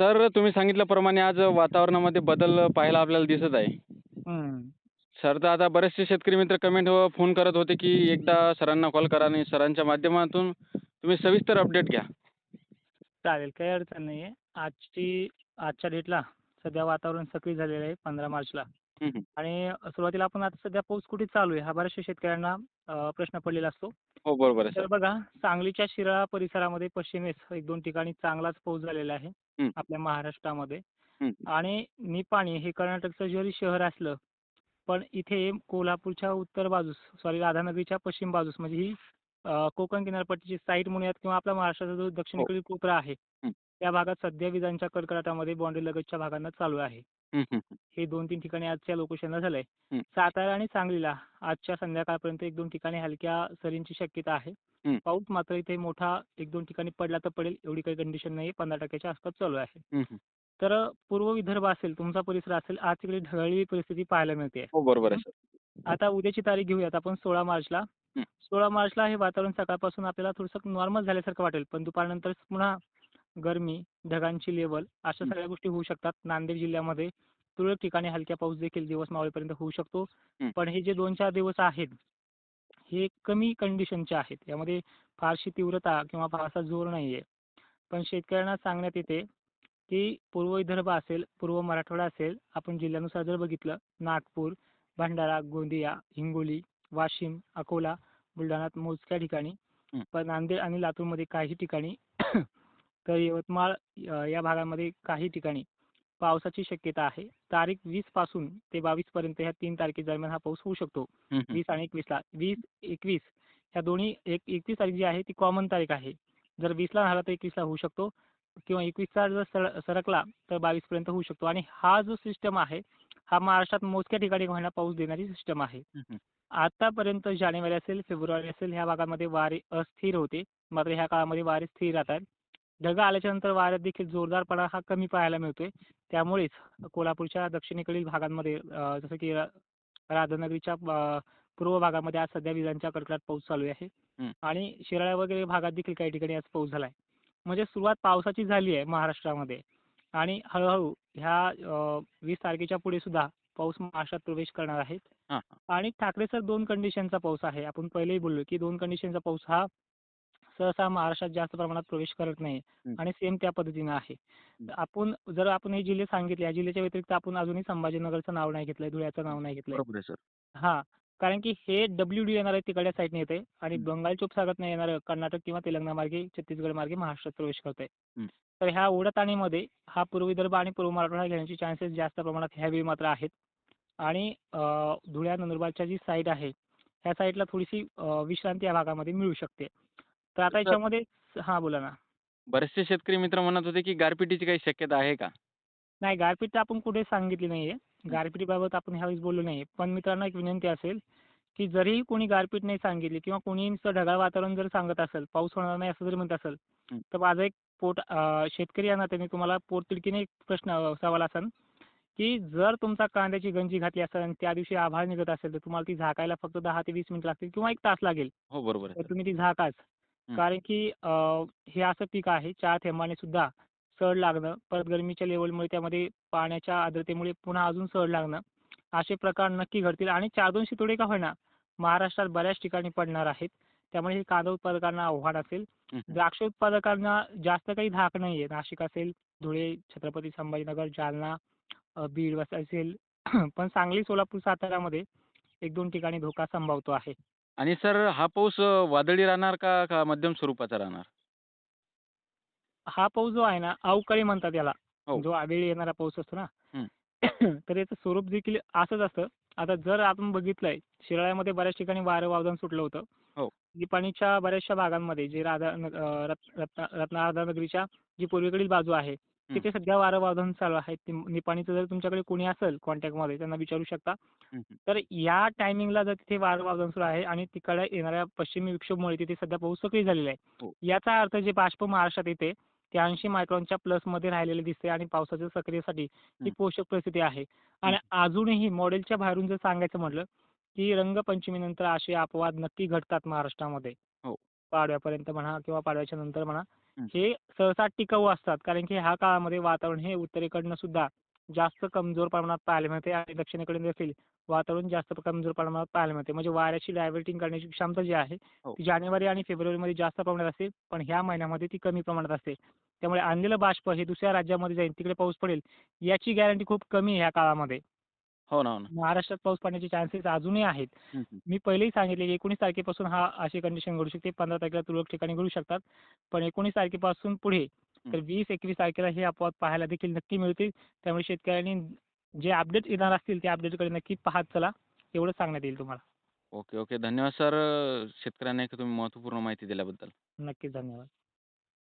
तर तुम्ही सांगितल्याप्रमाणे आज वातावरणामध्ये बदल पाहायला आपल्याला दिसत आहे. हं. सर तर आता बरेचसे शेतकरी मित्र कमेंट व फोन करत होते, की एकदा सरांना कॉल करा आणि सरांच्या माध्यमातून तुम्ही सविस्तर अपडेट घ्या. चालेल काही अडचण नाही आहे. आजची आजच्या डेटला सध्या वातावरण सक्रिय झालेलं आहे 15 मार्चला हं, हं. आणि सुरुवातीला आपण आता सध्या पाऊस कुठे चालू आहे हा बऱ्याचशा शेतकऱ्यांना अ, प्रश्न पडलेला असतो. हो, बरोबर आहे तर सर. बघा सांगलीच्या शिराळा परिसरामध्ये पश्चिमेस 1-2 ठिकाणी चांगलाच पाऊस झालेला आहे हं. आपल्या महाराष्ट्रामध्ये हं. आणि निपाणी हे कर्नाटकचं जरी शहर असलं, पण इथे कोल्हापूरच्या उत्तर बाजूस सॉरी राधानगरीच्या पश्चिम बाजूस म्हणजे ही अ, कोकण किनारपट्टीची साईट म्हणूयात किंवा आपला महाराष्ट्राचा जो दक्षिणेकडील कोपरा आहे, हं. त्या भागात सध्या विजांच्या कडकडाटामध्ये बाउंड्री लगतच्या भागांना चालू आहे. हं. हे 2-3 ठिकाणी आजच्या लोकेशनला झालंय. सातारा आणि सांगलीला आजच्या संध्याकाळपर्यंत 1-2 ठिकाणी हलक्या सरींची शक्यता आहे. पाऊस मात्र इथे मोठा 1-2 ठिकाणी पडला तर पडेल एवढी काही कंडिशन नाही 15% च्या आसपास चालू आहे. तर पूर्व विदर्भ असेल, तुमचा परिसर असेल, आज तिकडे ढगाळी परिस्थिती पाहायला मिळते. हो, बरोबर आहे सर. आता उद्याची तारीख घेऊयात आपण 16 मार्चला. 16 मार्चला हे वातावरण सकाळपासून आपल्याला थोडंसं नॉर्मल झाल्यासारखं वाटेल, पण दुपारनंतर पुन्हा गरमी, ढगांची लेवल अशा. सगळ्या गोष्टी होऊ शकतात. नांदेड जिल्ह्यामध्ये तुरळक ठिकाणी हलक्या पाऊस देखील दिवस मावळेपर्यंत होऊ शकतो. पण हे जे 2-4 दिवस आहेत, हे कमी कंडिशनचे आहेत. यामध्ये फारशी तीव्रता किंवा फारसा जोर नाहीये. पण शेतकऱ्यांना सांगण्यात येते, की पूर्व विदर्भ असेल, पूर्व मराठवाडा असेल, आपण जिल्ह्यानुसार जर बघितलं नागपूर, भंडारा, गोंदिया, हिंगोली, वाशिम, अकोला, बुलढाण्यात मोजक्या ठिकाणी. पण नांदेड आणि लातूरमध्ये काही ठिकाणी तर यवतमाळ या भागामध्ये काही ठिकाणी पावसाची शक्यता आहे. तारीख 20 पासून ते 22 पर्यंत ह्या 3 तारखेदरम्यान हा पाऊस होऊ शकतो. 20 आणि 21ला. 20, 21 ह्या दोन्ही एक 31 तारीख जी आहे ती कॉमन तारीख आहे. जर 20ला झाला तर 21ला होऊ शकतो किंवा 21चा जर सर सरकला तर 22 पर्यंत होऊ शकतो आणि हा जो सिस्टम आहे, हा महाराष्ट्रात मोजक्या ठिकाणी होईना पाऊस देणारी सिस्टम आहे. आतापर्यंत जानेवारी असेल, फेब्रुवारी असेल ह्या भागामध्ये वारे अस्थिर होते. मात्र ह्या काळामध्ये वारे स्थिर राहतात. ढग आल्याच्यानंतर वाऱ्यात देखील जोरदारपणा हा कमी पाहायला मिळतोय. त्यामुळेच कोल्हापूरच्या दक्षिणेकडील भागांमध्ये जसं की राधानगरीच्या पूर्व भागामध्ये आज सध्या विजांच्या कडकडाट पाऊस चालू आहे. आणि शिराळा वगैरे भागात देखील काही ठिकाणी आज पाऊस झालाय. म्हणजे सुरुवात पावसाची झाली आहे महाराष्ट्रामध्ये आणि हळू ह्या 20 तारखेच्या पुढे सुद्धा पाऊस महाराष्ट्रात प्रवेश करणार आहे. आणि ठाकरे सर 2 कंडिशनचा पाऊस आहे. आपण पहिलेही बोललो, की 2 कंडिशनचा पाऊस हा सहसा महाराष्ट्रात जास्त प्रमाणात प्रवेश करत नाही हं. आणि सेम त्या पद्धतीनं आहे. हं. आपण जर आपण हे जिल्हे सांगितले, या जिल्ह्याच्या व्यतिरिक्त आपण अजूनही संभाजीनगरचं नाव नाही घेतलंय, धुळ्याचं नाव नाही घेतलंय. बरोबर आहे सर. हां, कारण की हे डब्ल्यू-डी येणार आहे तिकडच्या साईडने येतंय आणि हं. बंगालच्या उपसागरातनं येणारं कर्नाटक किंवा तेलंगणा मार्गे, छत्तीसगड मार्गे महाराष्ट्रात प्रवेश करतंय. हं. तर ह्या ओढाताणीमध्ये हा पूर्व विदर्भ आणि पूर्व मराठवाडा घेण्याचे चान्सेस जास्त प्रमाणात ह्यावेळी मात्र आहेत. आणि धुळ्या नंदुरबारच्या जी साईड आहे, ह्या साईडला थोडीशी विश्रांती या भागामध्ये मिळू शकते. तर आता याच्यामध्ये हां, बोला ना. बरेचसे शेतकरी मित्र म्हणत होते, की गारपिटीची काही शक्यता आहे का? नाही गारपीट तर आपण कुठेच सांगितली नाहीये. गारपिटीबाबत आपण ह्यावेळेस बोललो नाहीये. पण मित्रांनो एक विनंती असेल, की जरीही कोणी गारपीट नाही सांगितली किंवा कोणी नुसतं ढगाळ वातावरण जर सांगत असेल, पाऊस होणार नाही असं जरी म्हणत असेल. तर माझं एक पोट शेतकरी या नात्याने तुम्हाला पोटतिडकीने एक प्रश्न सवाल असेल, की जर तुमचा कांद्याची गंजी घातली असेल आणि त्या दिवशी आभाळ निघत असेल, तर तुम्हाला ती झाकायला फक्त 10 ते 20 मिनिटं लागतील किंवा 1 तास लागेल. हो, बरोबर आहे तर. तुम्ही ती झाकाच. कारण की हे असं पीक आहे 4 थेंबाने सुद्धा सड लागणं, परत गरमीच्या लेव्हलमुळे त्यामध्ये पाण्याच्या आर्द्रतेमुळे पुन्हा अजून सड लागणं, असे प्रकार नक्की घडतील आणि 4-2 शितोडे का होईना महाराष्ट्रात बऱ्याच ठिकाणी पडणार आहेत. त्यामुळे हे कांदा उत्पादकांना आव्हान असेल. द्राक्ष उत्पादकांना जास्त काही धाक नाहीये. नाशिक असेल, धुळे, छत्रपती संभाजीनगर, जालना, बीड असेल. पण सांगली, सोलापूर, साताऱ्यामध्ये 1-2 ठिकाणी धोका संभावतो आहे. आणि सर हा पाऊस वादळी राहणार का, का मध्यम स्वरूपाचा राहणार? हा पाऊस जो आहे ना, अवकाळी म्हणतात याला. हो. जो अवेळी येणारा पाऊस असतो ना. तर याचं स्वरूप देखील असंच असतं. आता जर आपण बघितलंय, शिराळ्यामध्ये बऱ्याच ठिकाणी वारं वावदान सुटलं होतं. हो. निपाणीच्या बऱ्याचशा भागांमध्ये जे राधा अ, रत्न रत्न रत्ना राधानगरीच्या जी पूर्वेकडील बाजू आहे. तिथे सध्या वारं वावदान चालू आहे. ते निपाणीचं जर तुमच्याकडे कोणी असेल कॉन्टॅक्टमध्ये त्यांना विचारू शकता. तर या टायमिंगला जर तिथे वारं वावदान सुरू आहे आणि तिकडे येणाऱ्या पश्चिमी विक्षोभमुळे तिथे सध्या पाऊस सक्रिय झालेला आहे. हो. याचा अर्थ जे बाष्प महाराष्ट्रात येते, ते 80 मायक्रॉनच्या प्लसमध्ये राहिलेले दिसते आणि पावसाच्या सक्रियतेसाठी ही. पोषक परिस्थिती आहे. आणि अजूनही मॉडेलच्या बाहेरून जर सांगायचं म्हटलं, की रंगपंचमीनंतर असे अपवाद नक्की घडतात महाराष्ट्रामध्ये. पाडव्यापर्यंत म्हणा किंवा पाडव्याच्या नंतर म्हणा हं. हे सहसा टिकाऊ असतात कारण की ह्या काळामध्ये वातावरण हे उत्तरेकडनं सुद्धा जास्त कमजोर प्रमाणात पाहायला मिळते आणि दक्षिणेकडे देखील वातावरण जास्त कमजोर प्रमाणात पाहायला मिळते म्हणजे वाऱ्याची डायव्हर्टिंग करण्याची क्षमता जी आहे हो. ती जानेवारी आणि फेब्रुवारीमध्ये जास्त प्रमाणात असते पण ह्या महिन्यामध्ये ती कमी प्रमाणात असते त्यामुळे आणलेलं बाष्प हे दुसऱ्या राज्यामध्ये जाईल तिकडे पाऊस पडेल याची गॅरंटी खूप कमी आहे ह्या काळामध्ये हो ना हो ना. महाराष्ट्रात पाऊस पडण्याचे चान्सेस अजूनही आहेत. हं, हं. मी पहिलेही सांगितले की एकोणीस तारखेपासून हा अशी कंडिशन घडू शकते. पंधरा तारखेला तुरळक ठिकाणी घडू शकतात. पण एकोणीस तारखेपासून पुढे तर वीस एकवीस तारखेला हे अपवाद पाहायला देखील नक्की मिळतील. त्यामुळे शेतकऱ्यांनी जे अपडेट येणार असतील त्या अपडेटकडे नक्की पाहत चला. एवढंच सांगण्यात येईल तुम्हाला. Okay okay. धन्यवाद सर. शेतकऱ्यांना एक तुम्ही महत्त्वपूर्ण माहिती दिल्याबद्दल. नक्कीच. धन्यवाद.